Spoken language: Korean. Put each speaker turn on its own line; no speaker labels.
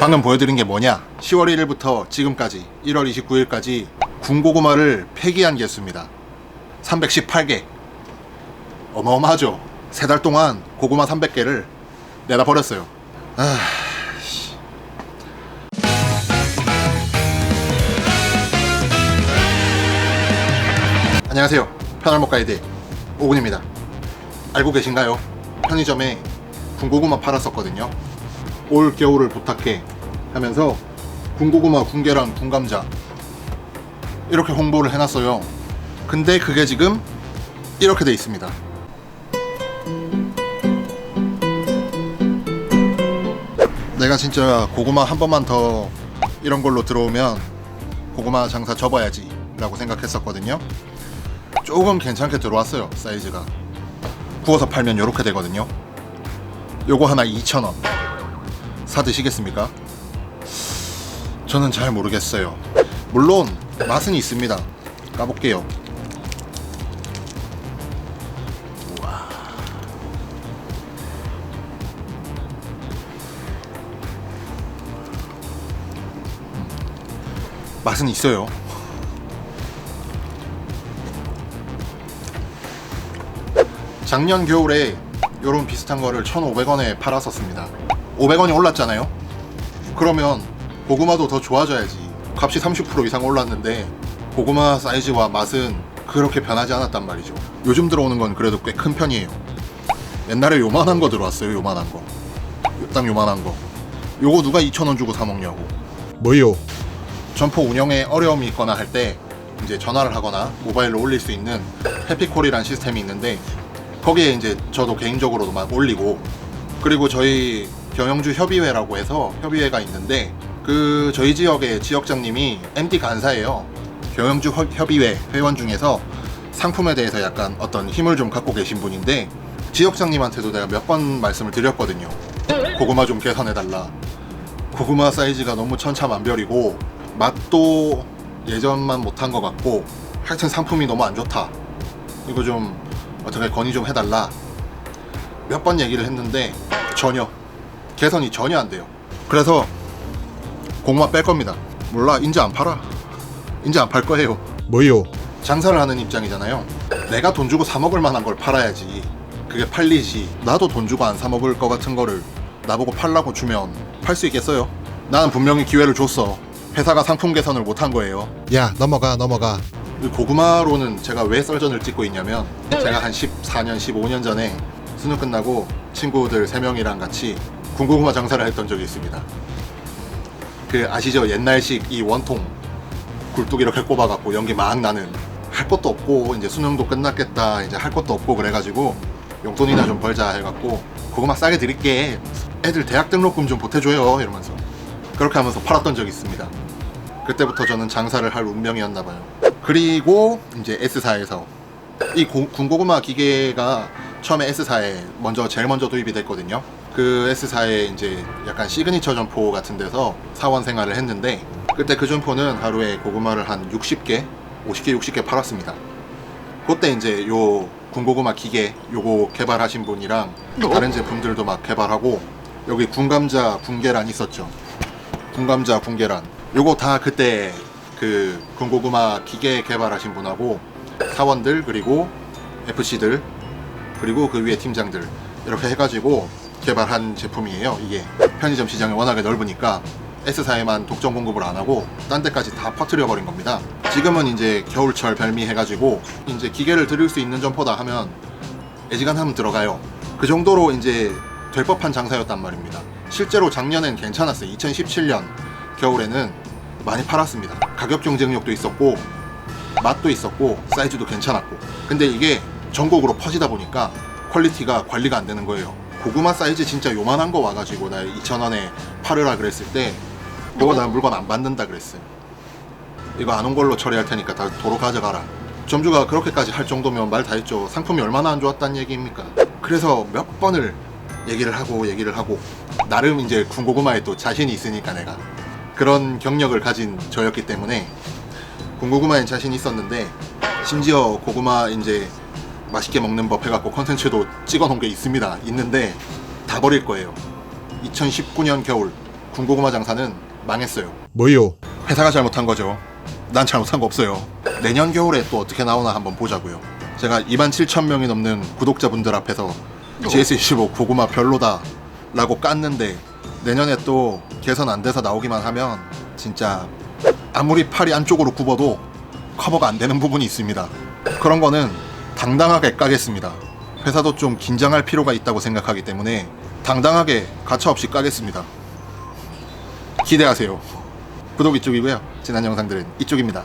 방금 보여드린 게 뭐냐? 10월 1일부터 지금까지 1월 29일까지 군고구마를 폐기한 개수입니다. 318개. 어마어마하죠? 세 달 동안 고구마 300개를 내다 버렸어요. 아... 씨. 안녕하세요. 편할목 가이드 오군입니다. 알고 계신가요? 편의점에 군고구마 팔았었거든요. 올 겨울을 부탁해 하면서 군고구마, 군계란, 군감자 이렇게 홍보를 해놨어요. 근데 그게 지금 이렇게 돼 있습니다. 내가 진짜 고구마 한 번만 더 이런 걸로 들어오면 고구마 장사 접어야지 라고 생각했었거든요. 조금 괜찮게 들어왔어요, 사이즈가. 구워서 팔면 이렇게 되거든요. 요거 하나 2,000원. 사 드시겠습니까? 저는 잘 모르겠어요. 물론 맛은 있습니다. 까볼게요. 우와. 음, 맛은 있어요. 작년 겨울에 요런 비슷한 거를 1,500원에 팔았었습니다. 500원이 올랐잖아요. 그러면 고구마도 더 좋아져야지. 값이 30% 이상 올랐는데 고구마 사이즈와 맛은 그렇게 변하지 않았단 말이죠. 요즘 들어오는 건 그래도 꽤 큰 편이에요. 옛날에 요만한 거 들어왔어요. 요만한 거. 딱 요만한 거. 요거 누가 2,000원 주고 사 먹냐고.
뭐요?
점포 운영에 어려움이 있거나 할 때 이제 전화를 하거나 모바일로 올릴 수 있는 해피콜이라는 시스템이 있는데 거기에 이제 저도 개인적으로도 막 올리고 그리고 저희 경영주 협의회라고 해서 협의회가 있는데 그 저희 지역의 지역장님이 MD 간사예요. 경영주 협- 협의회 회원 중에서 상품에 대해서 약간 어떤 힘을 좀 갖고 계신 분인데 지역장님한테도 내가 몇 번 말씀을 드렸거든요. 고구마 좀 개선해 달라. 고구마 사이즈가 너무 천차만별이고 맛도 예전만 못한 것 같고 하여튼 상품이 너무 안 좋다. 이거 좀 어떻게 건의 좀 해달라. 몇 번 얘기를 했는데 전혀 개선이 전혀 안 돼요. 그래서 고구마 뺄 겁니다. 몰라 인제 안 팔아. 인제 안 팔 거예요.
뭐요?
장사를 하는 입장이잖아요. 내가 돈 주고 사 먹을 만한 걸 팔아야지. 그게 팔리지. 나도 돈 주고 안 사 먹을 것 같은 거를 나보고 팔라고 주면 팔 수 있겠어요? 나는 분명히 기회를 줬어. 회사가 상품 개선을 못한 거예요.
야 넘어가 넘어가.
이 고구마로는 제가 왜 썰전을 찍고 있냐면 제가 한 14년, 15년 전에 수능 끝나고 친구들 3명이랑 같이 군고구마 장사를 했던 적이 있습니다. 그 아시죠? 옛날식 이 원통 굴뚝 이렇게 꼽아갖고 연기 막 나는 할 것도 없고 이제 수능도 끝났겠다 이제 할 것도 없고 그래가지고 용돈이나 좀 벌자 해갖고 고구마 싸게 드릴게 애들 대학 등록금 좀 보태줘요 이러면서 그렇게 하면서 팔았던 적이 있습니다. 그때부터 저는 장사를 할 운명이었나 봐요. 그리고 이제 S사에서 이 고- 군고구마 기계가 처음에 S사에 먼저 제일 먼저 도입이 됐거든요. 그 S사에 이제 약간 시그니처 점포 같은 데서 사원 생활을 했는데 그때 그 점포는 하루에 고구마를 한 60개, 50개, 60개 팔았습니다. 그때 이제 요 군고구마 기계 요거 개발하신 분이랑 다른 제품들도 막 개발하고 여기 군감자, 군계란 있었죠. 군감자, 군계란 요거 다 그때 그 군고구마 기계 개발하신 분하고 사원들 그리고 FC들 그리고 그 위에 팀장들 이렇게 해가지고 개발한 제품이에요. 이게 편의점 시장이 워낙에 넓으니까 S사에만 독점 공급을 안 하고 딴 데까지 다 퍼뜨려 버린 겁니다. 지금은 이제 겨울철 별미 해가지고 이제 기계를 드릴 수 있는 점포다 하면 애지간하면 들어가요. 그 정도로 이제 될 법한 장사였단 말입니다. 실제로 작년엔 괜찮았어요. 2017년 겨울에는 많이 팔았습니다. 가격 경쟁력도 있었고 맛도 있었고 사이즈도 괜찮았고. 근데 이게 전국으로 퍼지다 보니까 퀄리티가 관리가 안 되는 거예요 고구마 사이즈 진짜 요만한 거 와가지고 나 2,000원에 팔으라 그랬을 때 그거 나 물건 안 받는다 그랬어요. 이거 안 온 걸로 처리할 테니까 다 도로 가져가라. 점주가 그렇게까지 할 정도면 말 다 했죠. 상품이 얼마나 안 좋았다는 얘기입니까? 그래서 몇 번을 얘기를 하고 얘기를 하고 나름 이제 군고구마에 또 자신이 있으니까 내가 그런 경력을 가진 저였기 때문에 군고구마엔 자신 있었는데 심지어 고구마 이제 맛있게 먹는 법 해갖고 컨텐츠도 찍어 놓은 게 있습니다. 있는데 다 버릴 거예요. 2019년 겨울 군고구마 장사는 망했어요.
뭐요?
회사가 잘못한 거죠. 난 잘못한 거 없어요. 내년 겨울에 또 어떻게 나오나 한번 보자고요. 제가 2만 7천 명이 넘는 구독자분들 앞에서 GS25 고구마 별로다 라고 깠는데 내년에 또 개선 안 돼서 나오기만 하면 진짜 아무리 팔이 안쪽으로 굽어도 커버가 안 되는 부분이 있습니다. 그런 거는 당당하게 까겠습니다. 회사도 좀 긴장할 필요가 있다고 생각하기 때문에 당당하게 가차없이 까겠습니다. 기대하세요. 구독 이쪽이고요. 지난 영상들은 이쪽입니다.